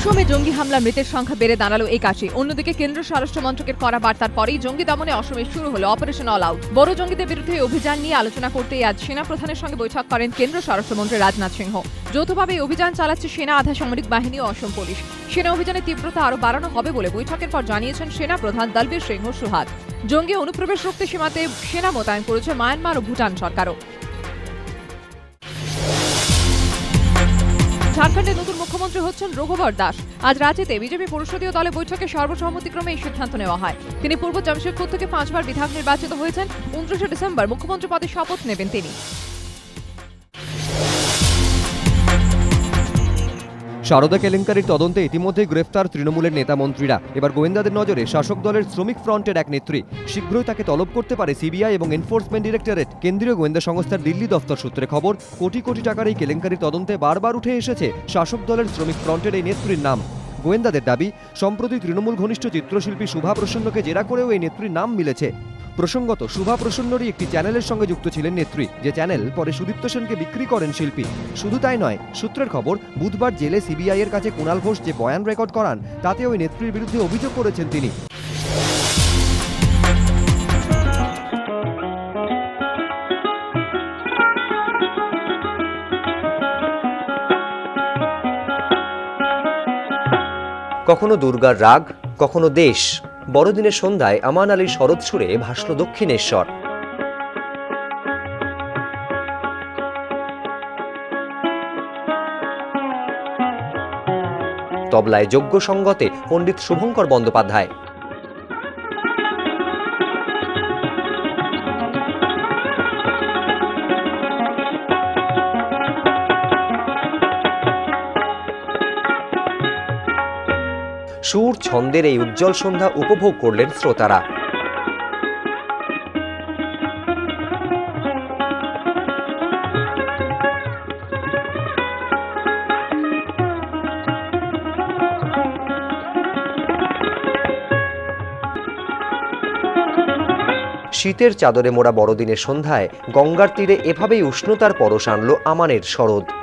অসমে জঙ্গি হামলা মৃতের সংখ্যা বেড়ে দাঁড়াল একাশি। অন্যদিকে কেন্দ্র স্বরাষ্ট্র মন্ত্রকের করা বার্তার পরেই জঙ্গি দমনে অসমে শুরু হলো অপারেশন অল আউট। বড় জঙ্গিদের বিরুদ্ধে অভিযান নিয়ে আলোচনা করতে আজ সেনা প্রধানের সঙ্গে বৈঠক করেন কেন্দ্র স্বরাষ্ট্রমন্ত্রী রাজনাথ সিংহ। যৌথভাবে অভিযান চালাচ্ছে সেনা আধা সামরিক বাহিনী ও অসম পুলিশ। সেনা অভিযানের তীব্রতা আরও বাড়ানো হবে বলে বৈঠকের পর জানিয়েছেন সেনা প্রধান দলবীর সিংহ সুহাগ। জঙ্গি অনুপ্রবেশ রুখতে সীমাতে সেনা মোতায়েন করেছে মায়ানমার ও ভুটান সরকারও। ঝাড়খণ্ডের নতুন মুখ্যমন্ত্রী হচ্ছেন রঘুবর দাস। আজ রাঁচিতে বিজেপি পরিষদীয় দলে বৈঠকে সর্বসম্মতিক্রমে এই সিদ্ধান্ত নেওয়া হয়। তিনি পূর্ব জামশেদপুর থেকে পাঁচবার বিধায়ক নির্বাচিত হয়েছেন। উনত্রিশে ডিসেম্বর মুখ্যমন্ত্রী পদে শপথ নেবেন তিনি। সারদা কেলেঙ্কারির তদন্তে ইতিমধ্যেই গ্রেফতার তৃণমূলের নেতা মন্ত্রীরা। এবার গোয়েন্দাদের নজরে শাসক দলের শ্রমিক ফ্রন্টের এক নেত্রী। শীঘ্রই তাকে তলব করতে পারে সিবিআই এবং এনফোর্সমেন্ট ডিরেক্টরেট। কেন্দ্রীয় গোয়েন্দা সংস্থার দিল্লি দফতর সূত্রে খবর, কোটি কোটি টাকার এই কেলেঙ্কারির তদন্তে বারবার উঠে এসেছে শাসক দলের শ্রমিক ফ্রন্টের এই নেত্রীর নাম। গোয়েন্দাদের দাবি, সম্প্রতি তৃণমূল ঘনিষ্ঠ চিত্রশিল্পী শুভা প্রসন্নকে জেরা করেও এই নেত্রীর নাম মিলেছে। প্রসঙ্গত শুভা প্রসন্নরই একটি চ্যানেলের সঙ্গে যুক্ত ছিলেন নেত্রী, যে চ্যানেল পরে সুদীপ্ত সেনকে বিক্রি করেন শিল্পী। শুধু তাই নয়, সূত্রের খবর, বুধবার জেলে সিবিআই এর কাছে কুণাল ঘোষ যে বয়ান রেকর্ড করান, তাতে ওই নেত্রীর বিরুদ্ধে অভিযোগ করেছেন তিনি। কখনো দুর্গার রাগ, কখনো দেশ বড়দিনের সন্ধ্যায় আমান আলীর শরৎ সুরে ভাসল দক্ষিণেশ্বর। তবলায় যোগ্য সঙ্গতে পণ্ডিত শুভঙ্কর বন্দ্যোপাধ্যায়। সুর ছন্দের এই উজ্জ্বল সন্ধ্যা উপভোগ করলেন শ্রোতারা। শীতের চাদরে মোড়া বড়দিনের সন্ধ্যায় গঙ্গার তীরে এভাবেই উষ্ণতার পরশ আনল আমানের শরৎ।